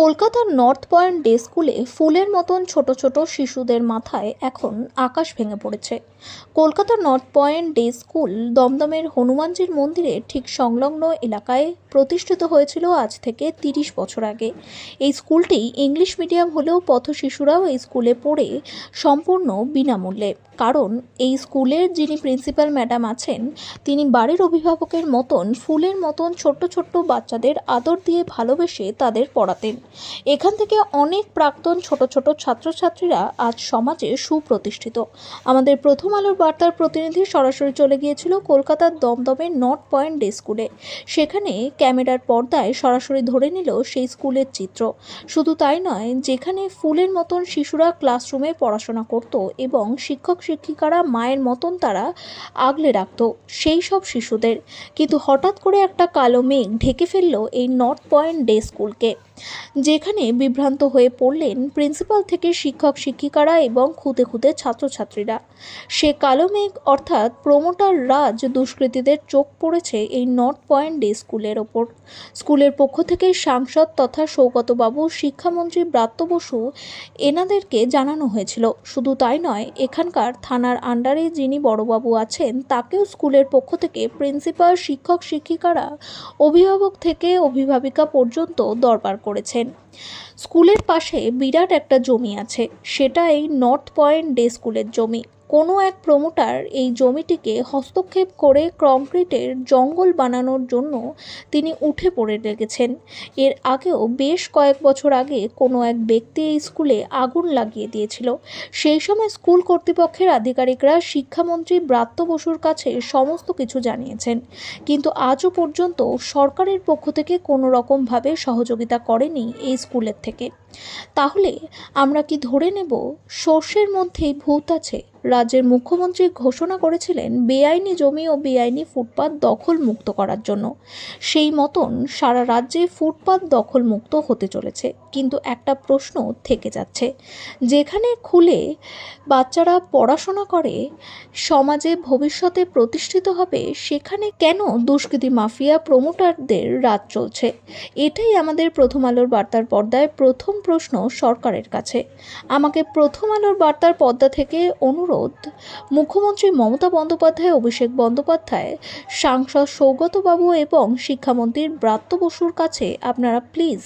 কলকাতার North Point day স্কুলে ফুলের মতন ছোট ছোট শিশুদের মাথায় এখন আকাশ ভেঙে পড়েছে। কলকাতার নর্থ পয়েন্ট ডে স্কুল দমদমের হনুমানজির মন্দিরের ঠিক সংলগ্ন এলাকায় প্রতিষ্ঠিত হয়েছিল আজ থেকে তিরিশ বছর আগে। এই স্কুলটি ইংলিশ মিডিয়াম হলেও পথ শিশুরাও এই স্কুলে পড়ে সম্পূর্ণ বিনামূল্যে। কারণ এই স্কুলের যিনি প্রিন্সিপাল ম্যাডাম আছেন, তিনি বাড়ির অভিভাবকের মতন ফুলের মতন ছোট্ট ছোট্ট বাচ্চাদের আদর দিয়ে ভালোবেসে তাদের পড়াতেন। এখান থেকে অনেক প্রাক্তন ছোট ছোট ছাত্রছাত্রীরা আজ সমাজে সুপ্রতিষ্ঠিত। আমাদের প্রথম আলোর বার্তার প্রতিনিধি সরাসরি চলে গিয়েছিল কলকাতার দমদমের নর্থ পয়েন্ট ডে স্কুলে। সেখানে ক্যামেরার পর্দায় সরাসরি ধরে নিল সেই স্কুলের চিত্র। শুধু তাই নয়, যেখানে ফুলের মতন শিশুরা ক্লাসরুমে পড়াশোনা করত এবং শিক্ষক শিক্ষিকারা মায়ের মতন তারা আগলে রাখত, সেই সব শিশুদের। কিন্তু হঠাৎ করে একটা কালো মেঘ ঢেকে ফেলল এই নর্থ পয়েন্ট ডে স্কুলকে, যেখানে বিভ্রান্ত হয়ে পড়লেন প্রিন্সিপাল থেকে শিক্ষক শিক্ষিকারা এবং খুদে খুদে ছাত্রছাত্রীরা। সে কালো মেঘ অর্থাৎ প্রমোটার রাজ দুষ্কৃতীদের চোখ পড়েছে এই নর্থ পয়েন্ট ডে স্কুলের ওপর। স্কুলের পক্ষ থেকে সাংসদ তথা সৌগতবাবু, শিক্ষামন্ত্রী ব্রাত্য বসু এনাদেরকে জানানো হয়েছিল। শুধু তাই নয়, এখানকার থানার আন্ডারে যিনি বড়বাবু আছেন, তাকেও স্কুলের পক্ষ থেকে প্রিন্সিপাল, শিক্ষক, শিক্ষিকারা, অভিভাবক থেকে অভিভাবিকা পর্যন্ত দরবার করেছেন। স্কুলের পাশে বিরাট একটা জমি আছে সেটা এই নর্থ পয়েন্ট ডে স্কুলের জমি। কোনো এক প্রমোটার এই জমিটিকে হস্তক্ষেপ করে কংক্রিটের জঙ্গল বানানোর জন্য তিনি উঠে পড়ে লেগেছেন। এর আগেও বেশ কয়েক বছর আগে কোনো এক ব্যক্তি এই স্কুলে আগুন লাগিয়ে দিয়েছিল। সেই সময় স্কুল কর্তৃপক্ষের আধিকারিকরা শিক্ষামন্ত্রী ব্রাত্য বসুর কাছে সমস্ত কিছু জানিয়েছেন। কিন্তু আজও পর্যন্ত সরকারের পক্ষ থেকে কোনো রকমভাবে সহযোগিতা করেনি এই স্কুলের থেকে। তাহলে আমরা কি ধরে নেব, সর্ষের মধ্যেই ভূত আছে? রাজ্যের মুখ্যমন্ত্রী ঘোষণা করেছিলেন বেআইনি জমি ও বেআইনি ফুটপাত দখল মুক্ত করার জন্য। সেই মতন সারা রাজ্যে ফুটপাত দখল মুক্ত হতে চলেছে। কিন্তু একটা প্রশ্ন থেকে যাচ্ছে, যেখানে খুলে বাচ্চারা পড়াশোনা করে, সমাজে ভবিষ্যতে প্রতিষ্ঠিত হবে, সেখানে কেন দুষ্কৃতী মাফিয়া প্রমোটারদের রাজ চলছে? এটাই আমাদের প্রথম আলোর বার্তার পর্দায় প্রথম প্রশ্ন সরকারের কাছে। আমাকে প্রথম আলোর বার্তার পর্দা থেকে অনুরোধ। মুখ্যমন্ত্রী মমতা বন্দ্যোপাধ্যায়, অভিষেক বন্দ্যোপাধ্যায়, সাংসদ সৌগতবাবু এবং শিক্ষামন্ত্রীর ব্রাত্য বসুর কাছে আপনারা প্লিজ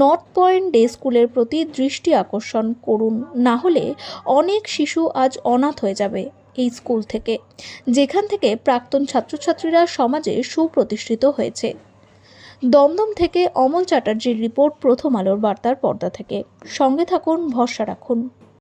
নর্থ পয়েন্ট ডে স্কুলের প্রতি দৃষ্টি আকর্ষণ করুন। না হলে অনেক শিশু আজ অনাথ হয়ে যাবে এই স্কুল থেকে, যেখান থেকে প্রাক্তন ছাত্রছাত্রীরা সমাজে সুপ্রতিষ্ঠিত হয়েছে। দমদম থেকে অমল চ্যাটার্জির রিপোর্ট প্রথম আলোর বার্তার পর্দা থেকে। সঙ্গে থাকুন, ভরসা রাখুন।